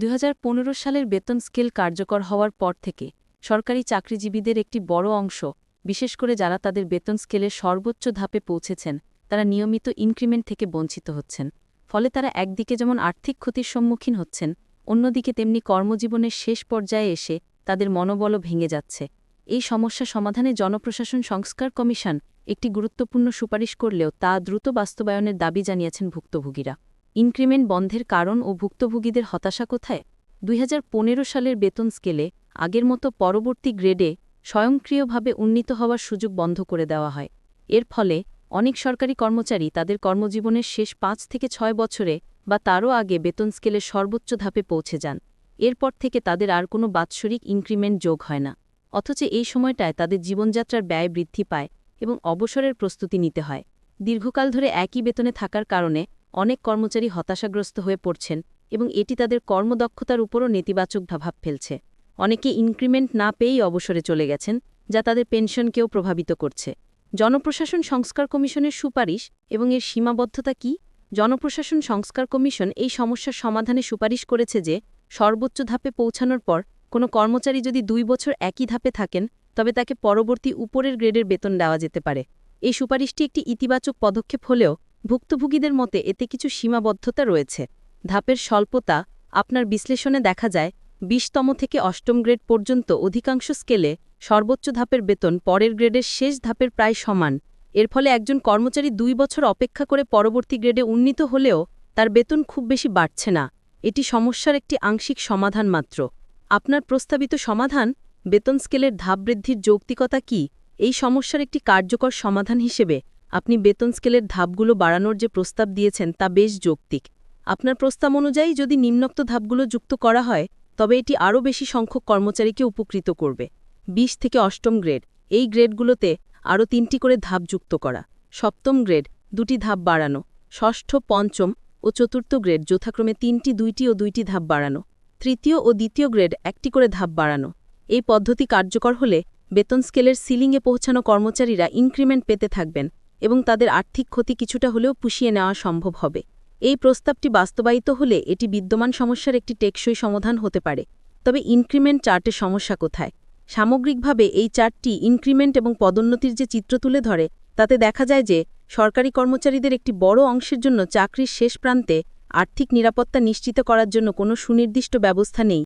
দুই হাজার পনেরো সালের বেতন স্কেল কার্যকর হওয়ার পর থেকে সরকারি চাকরিজীবীদের একটি বড় অংশ, বিশেষ করে যারা তাদের বেতন স্কেলের সর্বোচ্চ ধাপে পৌঁছেছেন, তারা নিয়মিত ইনক্রিমেন্ট থেকে বঞ্চিত হচ্ছেন। ফলে তারা একদিকে যেমন আর্থিক ক্ষতির সম্মুখীন হচ্ছেন, অন্যদিকে তেমনি কর্মজীবনের শেষ পর্যায়ে এসে তাদের মনোবলও ভেঙে যাচ্ছে। এই সমস্যা সমাধানে জনপ্রশাসন সংস্কার কমিশন একটি গুরুত্বপূর্ণ সুপারিশ করলেও তা দ্রুত বাস্তবায়নের দাবি জানিয়েছেন ভুক্তভোগীরা। ইনক্রিমেন্ট বন্ধের কারণ ও ভুক্তভোগীদের হতাশা কোথায়? দুই হাজার পনেরো সালের বেতন স্কেলে আগের মতো পরবর্তী গ্রেডে স্বয়ংক্রিয়ভাবে উন্নীত হওয়ার সুযোগ বন্ধ করে দেওয়া হয়। এর ফলে অনেক সরকারি কর্মচারী তাদের কর্মজীবনের শেষ পাঁচ থেকে ছয় বছরে বা তারও আগে বেতন স্কেলের সর্বোচ্চ ধাপে পৌঁছে যান। এরপর থেকে তাদের আর কোনো বাৎসরিক ইনক্রিমেন্ট যোগ হয় না। অথচ এই সময়টায় তাদের জীবনযাত্রার ব্যয় বৃদ্ধি পায় এবং অবসরের প্রস্তুতি নিতে হয়। দীর্ঘকাল ধরে একই বেতনে থাকার কারণে অনেক কর্মচারী হতাশাগ্রস্ত হয়ে পড়ছেন এবং এটি তাদের কর্মদক্ষতার উপরও নেতিবাচক প্রভাব ফেলছে। অনেকে ইনক্রিমেন্ট না পেয়েই অবসরে চলে গেছেন, যা তাদের পেনশনকেও প্রভাবিত করছে। জনপ্রশাসন সংস্কার কমিশনের সুপারিশ এবং এর সীমাবদ্ধতা কি? জনপ্রশাসন সংস্কার কমিশন এই সমস্যার সমাধানে সুপারিশ করেছে যে, সর্বোচ্চ ধাপে পৌঁছানোর পর কোনো কর্মচারী যদি দুই বছর একই ধাপে থাকেন, তবে তাকে পরবর্তী উপরের গ্রেডের বেতন দেওয়া যেতে পারে। এই সুপারিশটি একটি ইতিবাচক পদক্ষেপ হলেও ভুক্তভোগীদের মতে এতে কিছু সীমাবদ্ধতা রয়েছে। ধাপের স্বল্পতা, আপনার বিশ্লেষণে দেখা যায়, বিশতম থেকে অষ্টম গ্রেড পর্যন্ত অধিকাংশ স্কেলে সর্বোচ্চ ধাপের বেতন পরের গ্রেডের শেষ ধাপের প্রায় সমান। এর ফলে একজন কর্মচারী দুই বছর অপেক্ষা করে পরবর্তী গ্রেডে উন্নীত হলেও তার বেতন খুব বেশি বাড়ছে না। এটি সমস্যার একটি আংশিক সমাধান মাত্র। আপনার প্রস্তাবিত সমাধান, বেতন স্কেলের ধাপ বৃদ্ধির যৌক্তিকতা কি? এই সমস্যার একটি কার্যকর সমাধান হিসেবে আপনি বেতন স্কেলের ধাপগুলো বাড়ানোর যে প্রস্তাব দিয়েছেন তা বেশ যৌক্তিক। আপনার প্রস্তাব অনুযায়ী যদি নিম্নোক্ত ধাপগুলো যুক্ত করা হয়, তবে এটি আরও বেশি সংখ্যক কর্মচারীকে উপকৃত করবে। ২০ থেকে অষ্টম গ্রেড, এই গ্রেডগুলোতে আরও তিনটি করে ধাপ যুক্ত করা। সপ্তম গ্রেড, দুটি ধাপ বাড়ানো। ষষ্ঠ, পঞ্চম ও চতুর্থ গ্রেড যথাক্রমে তিনটি, দুইটি ও দুইটি ধাপ বাড়ানো। তৃতীয় ও দ্বিতীয় গ্রেড, একটি করে ধাপ বাড়ানো। এই পদ্ধতি কার্যকর হলে বেতন স্কেলের সিলিংয়ে পৌঁছানো কর্মচারীরা ইনক্রিমেন্ট পেতে থাকবেন। এবং তাদের আর্থিক ক্ষতি কিছুটা হলেও পুষিয়ে নেওয়া সম্ভব হবে। এই প্রস্তাবটি বাস্তবায়িত হলে এটি বিদ্যমান সমস্যার একটি টেকসই সমাধান হতে পারে। তবে ইনক্রিমেন্ট চার্টের সমস্যা কোথায়? সামগ্রিকভাবে এই চার্টটি ইনক্রিমেন্ট এবং পদোন্নতির যে চিত্র তুলে ধরে, তাতে দেখা যায় যে সরকারি কর্মচারীদের একটি বড় অংশের জন্য চাকরির শেষ প্রান্তে আর্থিক নিরাপত্তা নিশ্চিত করার জন্য কোনো সুনির্দিষ্ট ব্যবস্থা নেই।